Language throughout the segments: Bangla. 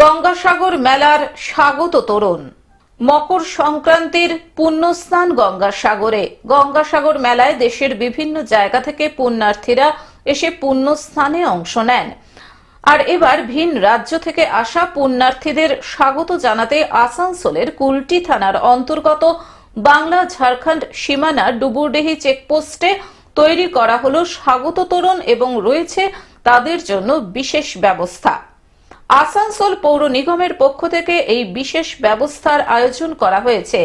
গঙ্গাসাগর মেলার স্বাগত তরুণ। মকর সংক্রান্তির পুণ্যস্নান গঙ্গাসাগরে। গঙ্গাসাগর মেলায় দেশের বিভিন্ন জায়গা থেকে পুণ্যার্থীরা এসে পুণ্যস্নানে অংশ নেন। আর এবার ভিন রাজ্য থেকে আসা পুণ্যার্থীদের স্বাগত জানাতে আসানসোলের কুলটি থানার অন্তর্গত বাংলা ঝাড়খণ্ড সীমানা ডুবুরডেহি চেকপোস্টে তৈরি করা হলো স্বাগত তোরণ এবং রয়েছে তাদের জন্য বিশেষ ব্যবস্থা। আসানসোল পৌর নিগমের পক্ষ থেকে এই বিশেষ ব্যবস্থার আয়োজন করা হয়েছে।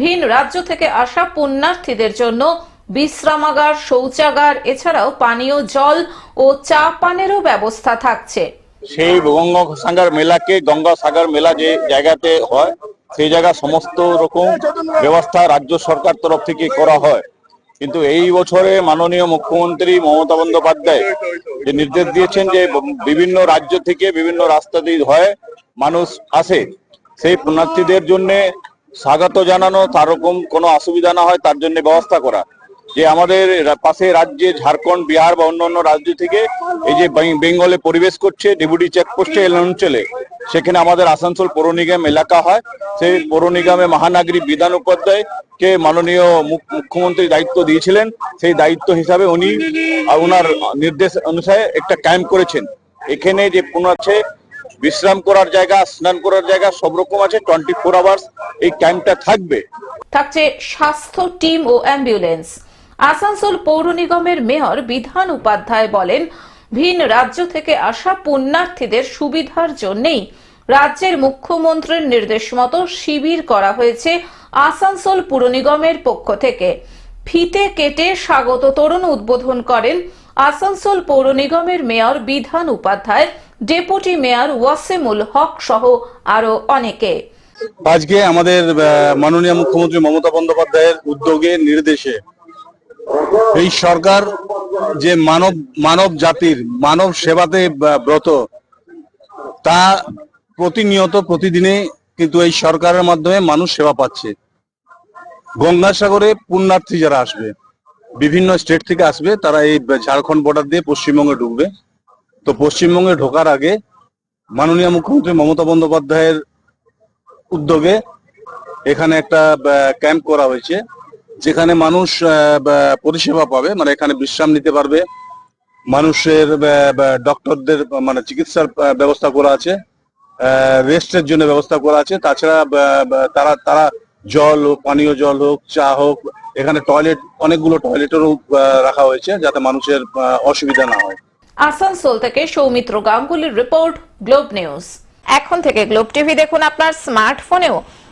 ভিন রাজ্য থেকে আসা পুণ্যার্থীদের জন্য বিশ্রামাগার, শৌচাগার, এছাড়াও পানীয় জল ও চা পানেরও ব্যবস্থা থাকছে। সেই গঙ্গাসাগর মেলাকে গঙ্গাসাগর মেলা যে জায়গাতে হয়, সেই জায়গা সমস্ত রকম ব্যবস্থা রাজ্য সরকার তরফ থেকে করা হয়। কিন্তু এই বছরে মাননীয় মুখ্যমন্ত্রী মমতা বন্দ্যোপাধ্যায় যে নির্দেশ দিয়েছেন যে বিভিন্ন রাজ্য থেকে বিভিন্ন রাস্তা দিয়ে হয়, মানুষ আসে, সেই পুণ্যার্থীদের জন্যে স্বাগত জানানো তার রকম কোনো অসুবিধা না হয়, তার জন্য ব্যবস্থা করা। যে আমাদের পাশে রাজ্যে ঝাড়খণ্ড, বিহার বা অন্যান্য রাজ্য থেকে এই যে বেঙ্গলে পরিবেশ করছে ডেপুটি চেকপোস্টে এই অঞ্চলে, সেখানে আমাদের আসানসোল পৌর নিগম এলাকা হয়। সেই পৌর নিগমে মহানাগরী বিধান উপাধ্যায় কে মাননীয় মুখ- মুখ্যমন্ত্রী দায়িত্ব দিয়েছিলেন। সেই দায়িত্ব হিসাবে উনি ওনার নির্দেশ অনুসারে একটা ক্যাম্প করেছেন। এখানে যে পুনঃ আছে, বিশ্রাম করার জায়গা, স্নান করার জায়গা, সব রকম আছে টোয়েন্টি ফোর আওয়ার্স এই ক্যাম্পটা থাকবে। থাকছে স্বাস্থ্য টিম ও অ্যাম্বুলেন্স। আসানসোল পৌর নিগমের মেয়র বিধান উপাধ্যায় বলেন, ভিন রাজ্য থেকে আসা পুণ্যার্থীদের সুবিধার জন্যই রাজ্যের মুখ্যমন্ত্রীর নির্দেশ মতো শিবির করা হয়েছে আসানসোল পুর নিগমের পক্ষ থেকে। ফিতে কেটে স্বাগত তরুণ উদ্বোধন করেন আসানসোল পৌর নিগমের mayor Bidhan Upadhyay, deputy mayor Wasimul Haque সহ আরও অনেকে। আজকে আমাদের মাননীয় মুখ্যমন্ত্রী মমতা বন্দ্যোপাধ্যায়ের উদ্যোগে নির্দেশে এই সরকার যে মানব মানব জাতির, মানব সেবাতে ব্রত, তা প্রতিনিয়ত প্রতিদিনে কিন্তু এই সরকারের মাধ্যমে মানুষ সেবা পাচ্ছে। গঙ্গাসাগরে পুণ্যার্থী যারা আসবে, বিভিন্ন স্টেট থেকে আসবে, তারা এই ঝাড়খণ্ড বর্ডার দিয়ে পশ্চিমবঙ্গে ঢুকবে। তো পশ্চিমবঙ্গে ঢোকার আগে মাননীয় মুখ্যমন্ত্রী মমতা বন্দ্যোপাধ্যায়ের উদ্যোগে এখানে একটা ক্যাম্প করা হয়েছে। যেখানে মানুষ পরিষেবা পাবে মানে এখানে বিশ্রাম নিতে পারবে। মানুষের ডক্টরদের মানে চিকিৎসার ব্যবস্থা করা আছে রেস্টের জন্য ব্যবস্থা করা আছে। তাছাড়া তারা তারা জল হোক, পানীয় জল হোক, চা হোক, এখানে টয়লেট, অনেকগুলো টয়লেটেরও রাখা হয়েছে, যাতে মানুষের অসুবিধা না হয়। আসানসোল থেকে সৌমিত্র গাঙ্গুলির রিপোর্ট, গ্লোব নিউজ। এখন থেকে গ্লোব টিভি দেখুন আপনার স্মার্টফোনেও।